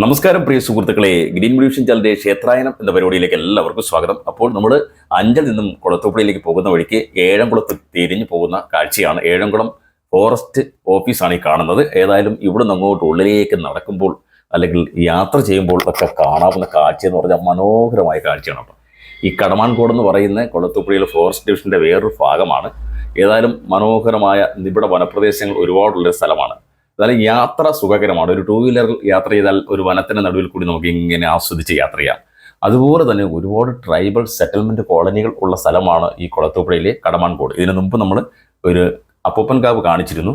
നമസ്കാരം പ്രിയ സുഹൃത്തുക്കളെ. ഗ്രീൻ മ്യൂഷൻ ചാനലിന്റെ ക്ഷേത്രായനം എന്ന പരിപാടിയിലേക്ക് എല്ലാവർക്കും സ്വാഗതം. അപ്പോൾ നമ്മൾ അഞ്ചൽ നിന്നും കുളത്തൂപ്പുഴയിലേക്ക് പോകുന്ന വഴിക്ക് ഏഴംകുളത്ത് തിരിഞ്ഞു പോകുന്ന കാഴ്ചയാണ്. ഏഴംകുളം ഫോറസ്റ്റ് ഓഫീസാണ് ഈ കാണുന്നത്. ഏതായാലും ഇവിടെ നിന്ന് അങ്ങോട്ട് ഉള്ളിലേക്ക് നടക്കുമ്പോൾ അല്ലെങ്കിൽ യാത്ര ചെയ്യുമ്പോൾ ഒക്കെ കാണാവുന്ന കാഴ്ച എന്ന് പറഞ്ഞാൽ മനോഹരമായ കാഴ്ചയാണ് അപ്പം ഈ കടമാൻകോട് എന്ന് പറയുന്ന കുളത്തൂപ്പുഴയിലെ ഫോറസ്റ്റ് ഡിവിഷന്റെ വേറൊരു ഭാഗമാണ്. ഏതായാലും മനോഹരമായ നിബിഡ വനപ്രദേശങ്ങൾ ഒരുപാടുള്ളൊരു സ്ഥലമാണ്. എന്നാലും യാത്ര സുഖകരമാണ്. ഒരു ടൂ വീലർ യാത്ര ചെയ്താൽ ഒരു വനത്തിന്റെ നടുവിൽ കൂടി നമുക്ക് ഇങ്ങനെ ആസ്വദിച്ച് യാത്ര ചെയ്യാം. അതുപോലെ തന്നെ ഒരുപാട് ട്രൈബൽ സെറ്റിൽമെന്റ് കോളനികൾ ഉള്ള സ്ഥലമാണ് ഈ കുളത്തൂപ്പുഴയിലെ കടമാൻകോട്. ഇതിനു മുമ്പ് നമ്മൾ ഒരു അപ്പൂപ്പൻകാവ് കാണിച്ചിരുന്നു.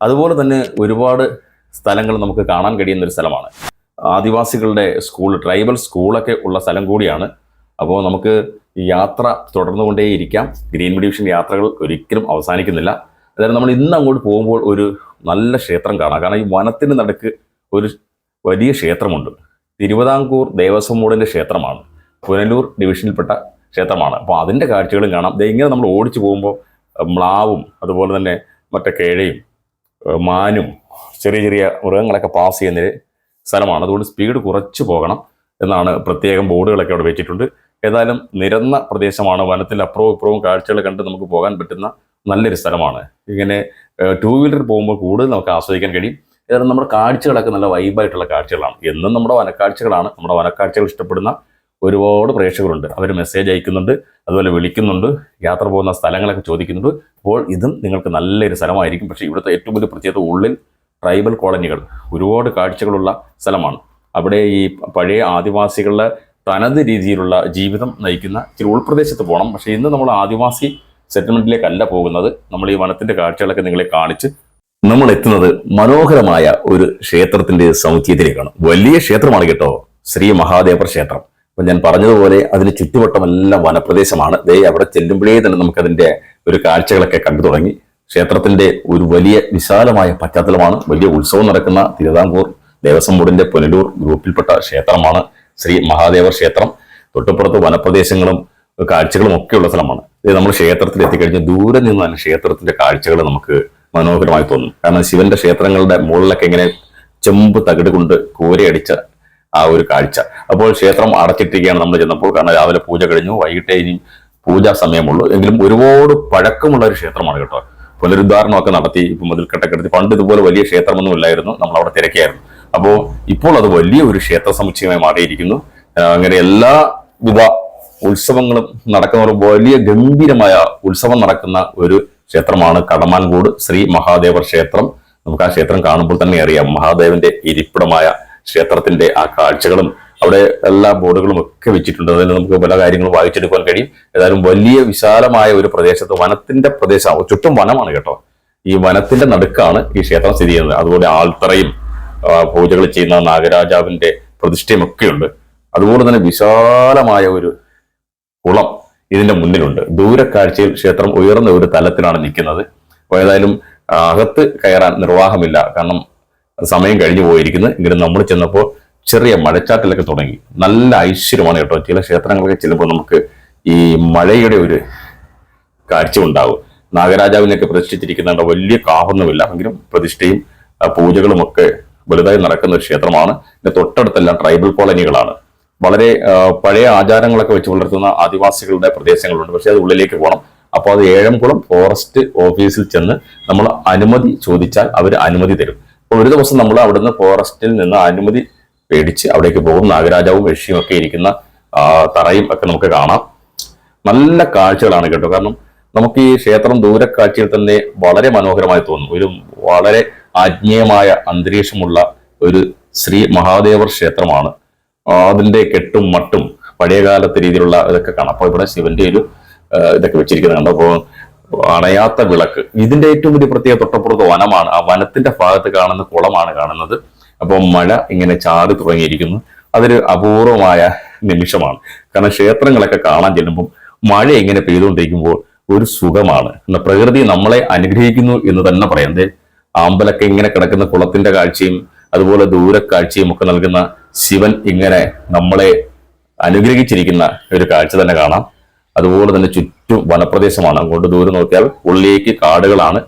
അതുപോലെ തന്നെ ഒരുപാട് സ്ഥലങ്ങൾ നമുക്ക് കാണാൻ കഴിയുന്ന ഒരു സ്ഥലമാണ്. ആദിവാസികളുടെ സ്കൂൾ ട്രൈബൽ സ്കൂളൊക്കെ ഉള്ള സ്ഥലം കൂടിയാണ്. അപ്പോൾ നമുക്ക് യാത്ര തുടർന്നുകൊണ്ടേയിരിക്കാം. ഗ്രീൻ ഡിവിഷൻ യാത്രകൾ ഒരിക്കലും അവസാനിക്കുന്നില്ല. അതായത് നമ്മൾ ഇന്ന് അങ്ങോട്ട് പോകുമ്പോൾ ഒരു നല്ല ക്ഷേത്രം കാണാം. കാരണം ഈ വനത്തിന് നടുക്ക് ഒരു വലിയ ക്ഷേത്രമുണ്ട്. തിരുവിതാംകൂർ ദേവസ്വം ബോർഡിന്റെ ക്ഷേത്രമാണ്. പുനലൂർ ഡിവിഷനിൽപ്പെട്ട ക്ഷേത്രമാണ്. അപ്പോൾ അതിന്റെ കാഴ്ചകളും കാണാം. ഇങ്ങനെ നമ്മൾ ഓടിച്ചു പോകുമ്പോൾ മ്ലാവും അതുപോലെ തന്നെ മറ്റേ കേഴയും മാനും ചെറിയ ചെറിയ മൃഗങ്ങളൊക്കെ പാസ് ചെയ്യുന്നൊരു സ്ഥലമാണ്. അതുകൊണ്ട് സ്പീഡ് കുറച്ച് പോകണം എന്നാണ് പ്രത്യേകം ബോർഡുകളൊക്കെ അവിടെ വെച്ചിട്ടുണ്ട്. ഏതായാലും നിരന്ന പ്രദേശമാണ് വനത്തിൽ അപ്പുറവും ഇപ്പുറവും കാഴ്ചകൾ കണ്ട് നമുക്ക് പോകാൻ പറ്റുന്ന നല്ലൊരു സ്ഥലമാണ്. ഇങ്ങനെ ടൂ വീലർ പോകുമ്പോൾ കൂടുതൽ നമുക്ക് ആസ്വദിക്കാൻ കഴിയും. ഏതായാലും നമ്മുടെ കാഴ്ചകളൊക്കെ നല്ല വൈബായിട്ടുള്ള കാഴ്ചകളാണ്. എന്നും നമ്മുടെ വനക്കാഴ്ചകളാണ്. നമ്മുടെ വനക്കാഴ്ചകൾ ഇഷ്ടപ്പെടുന്ന ഒരുപാട് പ്രേക്ഷകരുണ്ട്. അവർ മെസ്സേജ് അയക്കുന്നുണ്ട് അതുപോലെ വിളിക്കുന്നുണ്ട് യാത്ര പോകുന്ന സ്ഥലങ്ങളൊക്കെ ചോദിക്കുന്നുണ്ട്. അപ്പോൾ ഇതും നിങ്ങൾക്ക് നല്ലൊരു സ്ഥലമായിരിക്കും. പക്ഷേ ഇവിടുത്തെ ഏറ്റവും വലിയ പ്രത്യേകത ഉള്ളിൽ ട്രൈബൽ കോളനികൾ ഒരുപാട് കാഴ്ചകളുള്ള സ്ഥലമാണ്. അവിടെ ഈ പഴയ ആദിവാസികളുടെ തനത് രീതിയിലുള്ള ജീവിതം നയിക്കുന്ന ചില ഉൾപ്രദേശത്ത് പോകണം. പക്ഷേ ഇന്ന് നമ്മൾ ആദിവാസി സെറ്റിൽമെന്റിലേക്കല്ല പോകുന്നത്. നമ്മൾ ഈ വനത്തിന്റെ കാഴ്ചകളൊക്കെ നിങ്ങളെ കാണിച്ച് നമ്മൾ എത്തുന്നത് മനോഹരമായ ഒരു ക്ഷേത്രത്തിന്റെ സമുച്ചയത്തിലേക്കാണ് വലിയ ക്ഷേത്രമാണ് കേട്ടോ ശ്രീ മഹാദേവ ക്ഷേത്രം. അപ്പൊ ഞാൻ പറഞ്ഞതുപോലെ അതിന് ചുറ്റുവട്ടമെല്ലാം വനപ്രദേശമാണ്. ദേ അവിടെ ചെല്ലുമ്പോഴേ തന്നെ നമുക്ക് അതിന്റെ ഒരു കാഴ്ചകളൊക്കെ കണ്ടു തുടങ്ങി. ക്ഷേത്രത്തിന്റെ ഒരു വലിയ വിശാലമായ പശ്ചാത്തലമാണ്. വലിയ ഉത്സവം നടക്കുന്ന തിരുവിതാംകൂർ ദേവസ്വം ബോർഡിന്റെ പുനലൂർ ഗ്രൂപ്പിൽപ്പെട്ട ക്ഷേത്രമാണ് ശ്രീ മഹാദേവ ക്ഷേത്രം. തൊട്ടുപുറത്ത് വനപ്രദേശങ്ങളും കാഴ്ചകളും ഒക്കെയുള്ള സ്ഥലമാണ്. നമ്മൾ ക്ഷേത്രത്തിൽ എത്തിക്കഴിഞ്ഞാൽ ദൂരെ നിന്ന് തന്നെ ക്ഷേത്രത്തിന്റെ കാഴ്ചകൾ നമുക്ക് മനോഹരമായി തോന്നും. കാരണം ശിവന്റെ ക്ഷേത്രങ്ങളുടെ മുകളിലൊക്കെ ഇങ്ങനെ ചെമ്പ് തകിട് കൊണ്ട് കോരയടിച്ച ആ ഒരു കാഴ്ച. അപ്പോൾ ക്ഷേത്രം അടച്ചിട്ടിരിക്കുകയാണ് നമ്മൾ ചെന്നപ്പോൾ. കാരണം രാവിലെ പൂജ കഴിഞ്ഞു വൈകിട്ട് ഇനി പൂജാ സമയമുള്ളൂ. എങ്കിലും ഒരുപാട് പഴക്കമുള്ള ഒരു ക്ഷേത്രമാണ് കേട്ടോ. പുനരുദ്ധാരണമൊക്കെ നടത്തി ഇപ്പൊ മുതൽക്കെട്ടൊക്കെ എടുത്ത് പണ്ട് ഇതുപോലെ വലിയ ക്ഷേത്രമൊന്നും ഇല്ലായിരുന്നു. നമ്മൾ അവിടെ തിരക്കിയായിരുന്നു. അപ്പോൾ ഇപ്പോൾ അത് വലിയ ഒരു ക്ഷേത്ര സമുച്ചയമായി മാറിയിരിക്കുന്നു. അങ്ങനെ എല്ലാ വിധ ഉത്സവങ്ങളും നടക്കുന്ന ഒരു വലിയ ഗംഭീരമായ ഉത്സവം നടക്കുന്ന ഒരു ക്ഷേത്രമാണ് കടമാൻകൂട്. ശ്രീ മഹാദേവർ ക്ഷേത്രം. നമുക്ക് ആ ക്ഷേത്രം കാണുമ്പോൾ തന്നെ അറിയാം. മഹാദേവന്റെ ഇരിപ്പിടമായ ക്ഷേത്രത്തിന്റെ ആ കാഴ്ചകളും അവിടെ എല്ലാ ബോർഡുകളും ഒക്കെ വെച്ചിട്ടുണ്ട്. അതിൽ നമുക്ക് പല കാര്യങ്ങളും വായിച്ചെടുക്കാൻ കഴിയും. ഏതായാലും വലിയ വിശാലമായ ഒരു പ്രദേശത്ത് വനത്തിന്റെ പ്രദേശം ചുറ്റും വനമാണ് കേട്ടോ. ഈ വനത്തിന്റെ നടുക്കാണ് ഈ ക്ഷേത്രം സ്ഥിതി ചെയ്യുന്നത്. അതുപോലെ ആൾത്തറയും പൂജകൾ ചെയ്യുന്ന നാഗരാജാവിന്റെ പ്രതിഷ്ഠയും ഒക്കെയുണ്ട്. അതുപോലെ തന്നെ വിശാലമായ ഒരു കുളം ഇതിന്റെ മുന്നിലുണ്ട്. ദൂരക്കാഴ്ചയിൽ ക്ഷേത്രം ഉയർന്ന ഒരു തലത്തിലാണ് നിൽക്കുന്നത്. അപ്പോൾ ഏതായാലും അകത്ത് കയറാൻ നിർവാഹമില്ല. കാരണം സമയം കഴിഞ്ഞു പോയിരിക്കുന്നത് എങ്കിലും നമ്മൾ ചെന്നപ്പോൾ ചെറിയ മഴച്ചാട്ടിലൊക്കെ തുടങ്ങി. നല്ല ഐശ്വര്യമാണ് കേട്ടോ. ചില ക്ഷേത്രങ്ങളൊക്കെ ചെല്ലുമ്പോൾ നമുക്ക് ഈ മഴയുടെ ഒരു കാഴ്ച ഉണ്ടാവും. നാഗരാജാവിനെയൊക്കെ പ്രതിഷ്ഠിച്ചിരിക്കുന്നുണ്ട് വലിയ കാവൊന്നുമില്ല എങ്കിലും പ്രതിഷ്ഠയും പൂജകളും ഒക്കെ വലുതായി നടക്കുന്ന ഒരു ക്ഷേത്രമാണ്. പിന്നെ തൊട്ടടുത്തെല്ലാം ട്രൈബൽ കോളനികളാണ് വളരെ പഴയ ആചാരങ്ങളൊക്കെ വെച്ച് പുലർത്തുന്ന ആദിവാസികളുടെ പ്രദേശങ്ങളുണ്ട്. പക്ഷെ അത് ഉള്ളിലേക്ക് പോകണം. അപ്പോൾ അത് ഏഴംകുളം ഫോറസ്റ്റ് ഓഫീസിൽ ചെന്ന് നമ്മൾ അനുമതി ചോദിച്ചാൽ അവർ അനുമതി തരും. അപ്പോൾ ഒരു ദിവസം നമ്മൾ അവിടുന്ന് ഫോറസ്റ്റിൽ നിന്ന് അനുമതി പേടിച്ച് അവിടേക്ക് പോകും. നാഗരാജാവും ഋഷിയും ഒക്കെ ഇരിക്കുന്ന തറയും ഒക്കെ നമുക്ക് കാണാം. നല്ല കാഴ്ചകളാണ് കേട്ടോ. കാരണം നമുക്ക് ഈ ക്ഷേത്രം ദൂരക്കാഴ്ചയിൽ തന്നെ വളരെ മനോഹരമായി തോന്നും. ഒരു വളരെ ആത്മീയമായ അന്തരീക്ഷമുള്ള ഒരു ശ്രീ മഹാദേവർ ക്ഷേത്രമാണ് അതിന്റെ കെട്ടും മട്ടും പഴയകാലത്തെ രീതിയിലുള്ള ഇതൊക്കെ കാണാം. അപ്പോൾ ഇവിടെ ശിവന്റെ ഒരു ഇതൊക്കെ വെച്ചിരിക്കുന്നത് കണ്ടോ? അപ്പോൾ അണയാത്ത വിളക്ക്. ഇതിന്റെ ഏറ്റവും വലിയ പ്രത്യേക തൊട്ടപ്പുറത്ത് വനമാണ്. ആ വനത്തിന്റെ ഭാഗത്ത് കാണുന്ന കുളമാണ് കാണുന്നത്. അപ്പോൾ മഴ ഇങ്ങനെ ചാടി തുടങ്ങിയിരിക്കുന്നു. അതൊരു അപൂർവമായ നിമിഷമാണ്. കാരണം ക്ഷേത്രങ്ങളൊക്കെ കാണാൻ ചെല്ലുമ്പോൾ മഴ ഇങ്ങനെ പെയ്തുകൊണ്ടിരിക്കുമ്പോൾ ഒരു സുഖമാണ്. എന്നാൽ പ്രകൃതി നമ്മളെ അനുഗ്രഹിക്കുന്നു എന്ന് തന്നെ പറയാം. അതെ ആമ്പലൊക്കെ ഇങ്ങനെ കിടക്കുന്ന കുളത്തിന്റെ കാഴ്ചയും അതുപോലെ ദൂരക്കാഴ്ചയും ഒക്കെ നൽകുന്ന ശിവൻ ഇങ്ങനെ നമ്മളെ അനുഗ്രഹിച്ചിരിക്കുന്ന ഒരു കാഴ്ച തന്നെ കാണാം. അതുപോലെ തന്നെ ചുറ്റും വനപ്രദേശമാണ്. അങ്ങോട്ട് ദൂരെ നോക്കിയാൽ ഉള്ളിലേക്ക് കാടുകളാണ്.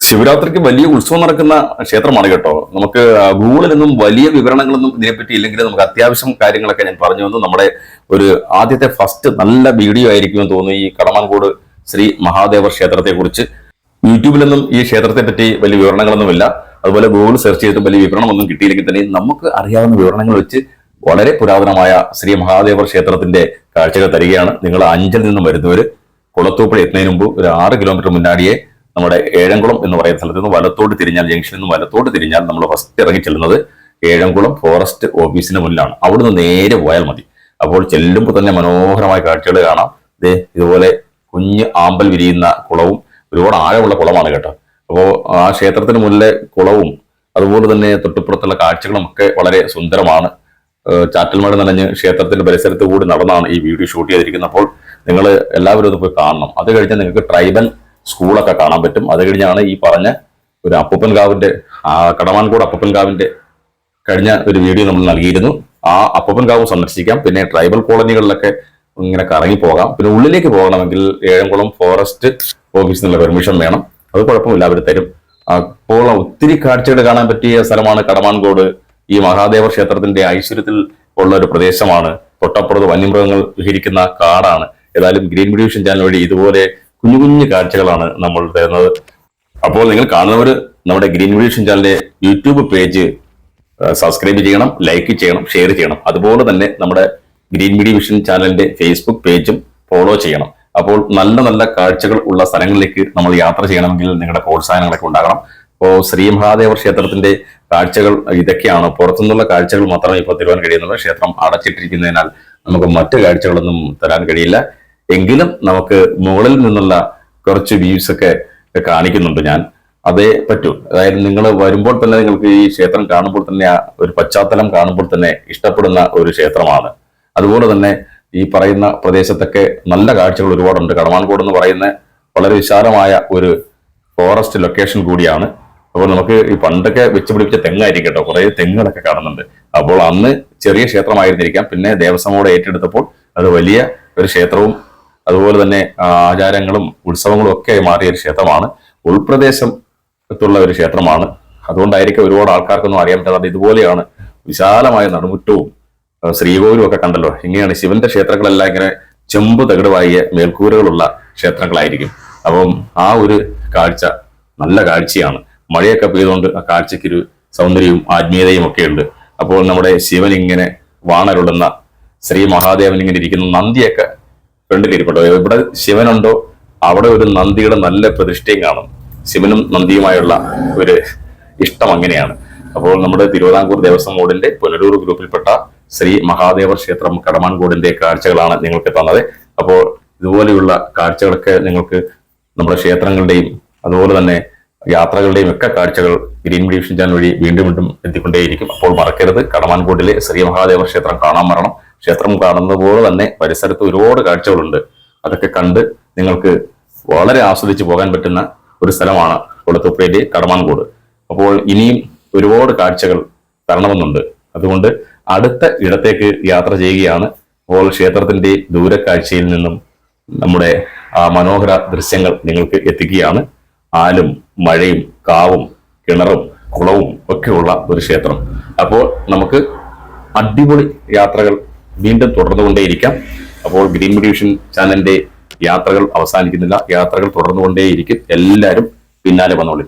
ശിവരാത്രിക്ക് വലിയ ഉത്സവം നടക്കുന്ന ക്ഷേത്രമാണ് കേട്ടോ. നമുക്ക് ഗൂഗിളിൽ ഗൂഗിളിലൊന്നും വലിയ വിവരണങ്ങളൊന്നും ഇതിനെപ്പറ്റി ഇല്ലെങ്കിൽ നമുക്ക് അത്യാവശ്യം കാര്യങ്ങളൊക്കെ ഞാൻ പറഞ്ഞു വന്നു നമ്മുടെ ഒരു ആദ്യത്തെ ഫസ്റ്റ് നല്ല വീഡിയോ ആയിരിക്കുമെന്ന് തോന്നുന്നു ഈ കടമാൻകോട് ശ്രീ മഹാദേവ ക്ഷേത്രത്തെ കുറിച്ച് യൂട്യൂബിലൊന്നും ഈ ക്ഷേത്രത്തെ പറ്റി വലിയ വിവരണങ്ങളൊന്നുമില്ല. അതുപോലെ ഗൂഗിൾ സെർച്ച് ചെയ്തിട്ട് വലിയ വിവരണമൊന്നും കിട്ടിയില്ലെങ്കിൽ തന്നെ നമുക്ക് അറിയാവുന്ന വിവരണങ്ങൾ വെച്ച് വളരെ പുരാതനമായ ശ്രീ മഹാദേവർ ക്ഷേത്രത്തിന്റെ കാഴ്ചകൾ തരികയാണ്. നിങ്ങൾ അഞ്ചിൽ നിന്നും വരുന്നവർ കുളത്തൂപ്പുഴ എത്തുന്നതിന് മുമ്പ് ഒരു ആറ് കിലോമീറ്റർ മുന്നാടിയെ നമ്മുടെ ഏഴംകുളം എന്ന് പറയുന്ന സ്ഥലത്ത് നിന്ന് വലത്തോട്ട് തിരിഞ്ഞാൽ ജംഗ്ഷനിൽ നിന്ന് വലത്തോട്ട് തിരിഞ്ഞാൽ നമ്മൾ ഫസ്റ്റ് ഇറങ്ങി ചെല്ലുന്നത് ഏഴംകുളം ഫോറസ്റ്റ് ഓഫീസിന് മുന്നിലാണ്. അവിടുന്ന് നേരെ പോയാൽ മതി. അപ്പോൾ ചെല്ലുമ്പോൾ തന്നെ മനോഹരമായ കാഴ്ചകൾ കാണാം. ഇതേ ഇതുപോലെ കുഞ്ഞ് ആമ്പൽ വിരിയുന്ന കുളവും ഒരുപാട് ആഴമുള്ള കുളമാണ് കേട്ടോ. അപ്പോൾ ആ ക്ഷേത്രത്തിന് മുന്നിലെ കുളവും അതുപോലെ തന്നെ തൊട്ടുപുറത്തുള്ള കാഴ്ചകളും ഒക്കെ വളരെ സുന്ദരമാണ്. ചാറ്റൽമഴ നനഞ്ഞ് ക്ഷേത്രത്തിന്റെ പരിസരത്ത് കൂടി നടന്നാണ് ഈ വീഡിയോ ഷൂട്ട് ചെയ്തിരിക്കുന്നത്. അപ്പോൾ നിങ്ങൾ എല്ലാവരും ഒന്ന് പോയി കാണണം. അത് കഴിഞ്ഞാൽ നിങ്ങൾക്ക് ട്രൈബൽ സ്കൂളൊക്കെ കാണാൻ പറ്റും. അത് കഴിഞ്ഞാണ് ഈ പറഞ്ഞ ഒരു അപ്പൂപ്പൻകാവിന്റെ ആ കടമാൻകോട് അപ്പൂപ്പൻകാവിന്റെ കഴിഞ്ഞ ഒരു വീഡിയോ നമ്മൾ നൽകിയിരുന്നു. ആ അപ്പൂപ്പൻകാവ് സന്ദർശിക്കാം. പിന്നെ ട്രൈബൽ കോളനികളിലൊക്കെ ഇങ്ങനെ കറങ്ങി പോകാം. പിന്നെ ഉള്ളിലേക്ക് പോകണമെങ്കിൽ ഏഴംകുളം ഫോറസ്റ്റ് ഓഫീസിൽ നിന്നുള്ള പെർമിഷൻ വേണം. അത് കുഴപ്പമില്ല അവർ തരും. അപ്പോൾ ഒത്തിരി കാഴ്ചകൾ കാണാൻ പറ്റിയ സ്ഥലമാണ് കടമാൻകോട്. ഈ മഹാദേവ ക്ഷേത്രത്തിന്റെ ഐശ്വര്യത്തിൽ ഉള്ള ഒരു പ്രദേശമാണ്. തൊട്ടപ്പുറത്ത് വന്യമൃഗങ്ങൾ വിഹരിക്കുന്ന കാടാണ്. ഏതായാലും ഗ്രീൻ ഡിവിഷൻ ചാനൽ വഴി ഇതുപോലെ കുഞ്ഞു കുഞ്ഞു കാഴ്ചകളാണ് നമ്മൾ തരുന്നത്. അപ്പോൾ നിങ്ങൾ കാണുന്നവർ നമ്മുടെ ഗ്രീൻ ഡിവിഷൻ ചാനലിന്റെ യൂട്യൂബ് പേജ് സബ്സ്ക്രൈബ് ചെയ്യണം ലൈക്ക് ചെയ്യണം ഷെയർ ചെയ്യണം. അതുപോലെ തന്നെ നമ്മുടെ ഗ്രീൻ മീഡിയ വിഷൻ ചാനലിന്റെ ഫേസ്ബുക്ക് പേജും ഫോളോ ചെയ്യണം. അപ്പോൾ നല്ല നല്ല കാഴ്ചകൾ ഉള്ള സ്ഥലങ്ങളിലേക്ക് നമ്മൾ യാത്ര ചെയ്യണമെങ്കിൽ നിങ്ങളുടെ പ്രോത്സാഹനങ്ങളൊക്കെ ഉണ്ടാകണം. അപ്പോൾ ശ്രീ മഹാദേവ ക്ഷേത്രത്തിന്റെ കാഴ്ചകൾ ഇതൊക്കെയാണ്. പുറത്തുനിന്നുള്ള കാഴ്ചകൾ മാത്രമേ ഇപ്പോൾ തരുവാൻ കഴിയുന്നുള്ളൂ. ക്ഷേത്രം അടച്ചിട്ടിരിക്കുന്നതിനാൽ നമുക്ക് മറ്റു കാഴ്ചകളൊന്നും തരാൻ കഴിയില്ല. എങ്കിലും നമുക്ക് മുകളിൽ നിന്നുള്ള കുറച്ച് വ്യൂസ് ഒക്കെ കാണിക്കുന്നുണ്ട് ഞാൻ. അതേ പറ്റൂ. അതായത് നിങ്ങൾ വരുമ്പോൾ തന്നെ നിങ്ങൾക്ക് ഈ ക്ഷേത്രം കാണുമ്പോൾ തന്നെ ഒരു പശ്ചാത്തലം കാണുമ്പോൾ തന്നെ ഇഷ്ടപ്പെടുന്ന ഒരു ക്ഷേത്രമാണ്. അതുപോലെ തന്നെ ഈ പറയുന്ന പ്രദേശത്തൊക്കെ നല്ല കാഴ്ചകൾ ഒരുപാടുണ്ട്. കടമാൻകോട് എന്ന് പറയുന്ന വളരെ വിശാലമായ ഒരു ഫോറസ്റ്റ് ലൊക്കേഷൻ കൂടിയാണ്. അപ്പോൾ നമുക്ക് ഈ പണ്ടൊക്കെ വെച്ച് പിടിപ്പിച്ച തെങ്ങായിരിക്കും കേട്ടോ. കുറെ തെങ്ങുകളൊക്കെ കാണുന്നുണ്ട്. അപ്പോൾ അന്ന് ചെറിയ ക്ഷേത്രമായിരുന്നിരിക്കാം. പിന്നെ ദേവസ്വമോട് ഏറ്റെടുത്തപ്പോൾ അത് വലിയ ഒരു ക്ഷേത്രവും അതുപോലെ തന്നെ ആചാരങ്ങളും ഉത്സവങ്ങളും ഒക്കെ മാറിയ ഒരു ക്ഷേത്രമാണ്. ഉൾപ്രദേശത്തുള്ള ഒരു ക്ഷേത്രമാണ്. അതുകൊണ്ടായിരിക്കും ഒരുപാട് ആൾക്കാർക്കൊന്നും അറിയാൻ പറ്റാതെ ഇതുപോലെയാണ് വിശാലമായ നടുമുറ്റവും ശ്രീകോവിലും ഒക്കെ കണ്ടല്ലോ. ഇങ്ങനെയാണ് ശിവന്റെ ക്ഷേത്രങ്ങളെല്ലാം ഇങ്ങനെ ചെമ്പ് തകിടുവായ മേൽക്കൂരകളുള്ള ക്ഷേത്രങ്ങളായിരിക്കും. അപ്പം ആ ഒരു കാഴ്ച നല്ല കാഴ്ചയാണ്. മഴയൊക്കെ പെയ്തുകൊണ്ട് ആ കാഴ്ചക്കൊരു സൗന്ദര്യവും ആത്മീയതയും ഒക്കെ ഉണ്ട്. അപ്പോൾ നമ്മുടെ ശിവൻ ഇങ്ങനെ വാണരുളുന്ന ശ്രീ മഹാദേവൻ ഇങ്ങനെ ഇരിക്കുന്ന നന്ദിയൊക്കെ ഫ്രണ്ടിലിരിപ്പട്ടോ ഇവിടെ ശിവനുണ്ടോ? അവിടെ ഒരു നന്ദിയുടെ നല്ല പ്രതിഷ്ഠയും കാണും. ശിവനും നന്ദിയുമായുള്ള ഒരു ഇഷ്ടം അങ്ങനെയാണ്. അപ്പോൾ നമ്മുടെ തിരുവിതാംകൂർ ദേവസ്വം ബോർഡിന്റെ പുനലൂർ ഗ്രൂപ്പിൽപ്പെട്ട ശ്രീ മഹാദേവ ക്ഷേത്രം കടമാൻകോടിന്റെ കാഴ്ചകളാണ് നിങ്ങൾക്ക് തന്നത്. അപ്പോൾ ഇതുപോലെയുള്ള കാഴ്ചകളൊക്കെ നിങ്ങൾക്ക് നമ്മുടെ ക്ഷേത്രങ്ങളുടെയും അതുപോലെ തന്നെ യാത്രകളുടെയും ഒക്കെ കാഴ്ചകൾ ഗ്രീൻ ഡിവിഷൻ ചാനൽ വഴി വീണ്ടും വീണ്ടും എത്തിക്കൊണ്ടേയിരിക്കും. അപ്പോൾ മറക്കരുത്. കടമാൻകോട്ടിലെ ശ്രീ മഹാദേവ ക്ഷേത്രം കാണാൻ വരണം ക്ഷേത്രം കാണുന്നത് പോലെ തന്നെ പരിസരത്ത് ഒരുപാട് കാഴ്ചകളുണ്ട്. അതൊക്കെ കണ്ട് നിങ്ങൾക്ക് വളരെ ആസ്വദിച്ച് പോകാൻ പറ്റുന്ന ഒരു സ്ഥലമാണ് കൊളത്തുപ്പേരി കടമാൻകോട്. അപ്പോൾ ഇനിയും ഒരുപാട് കാഴ്ചകൾ തരണമെന്നുണ്ട്. അതുകൊണ്ട് അടുത്ത ഇടത്തേക്ക് യാത്ര ചെയ്യുകയാണ്. അപ്പോൾ ക്ഷേത്രത്തിന്റെ ദൂരക്കാഴ്ചയിൽ നിന്നും നമ്മുടെ ആ മനോഹര ദൃശ്യങ്ങൾ നിങ്ങൾക്ക് എത്തിക്കുകയാണ്. ആലും മഴയും കാവും കിണറും കുളവും ഒക്കെയുള്ള ഒരു ക്ഷേത്രം. അപ്പോൾ നമുക്ക് അടിപൊളി യാത്രകൾ വീണ്ടും തുടർന്നുകൊണ്ടേയിരിക്കാം. അപ്പോൾ ഗ്രീൻ ഡിവിഷൻ ചാനലിന്റെ യാത്രകൾ അവസാനിക്കുന്നില്ല. യാത്രകൾ തുടർന്നുകൊണ്ടേയിരിക്കും. എല്ലാവരും പിന്നാലെ വന്നോളൂ.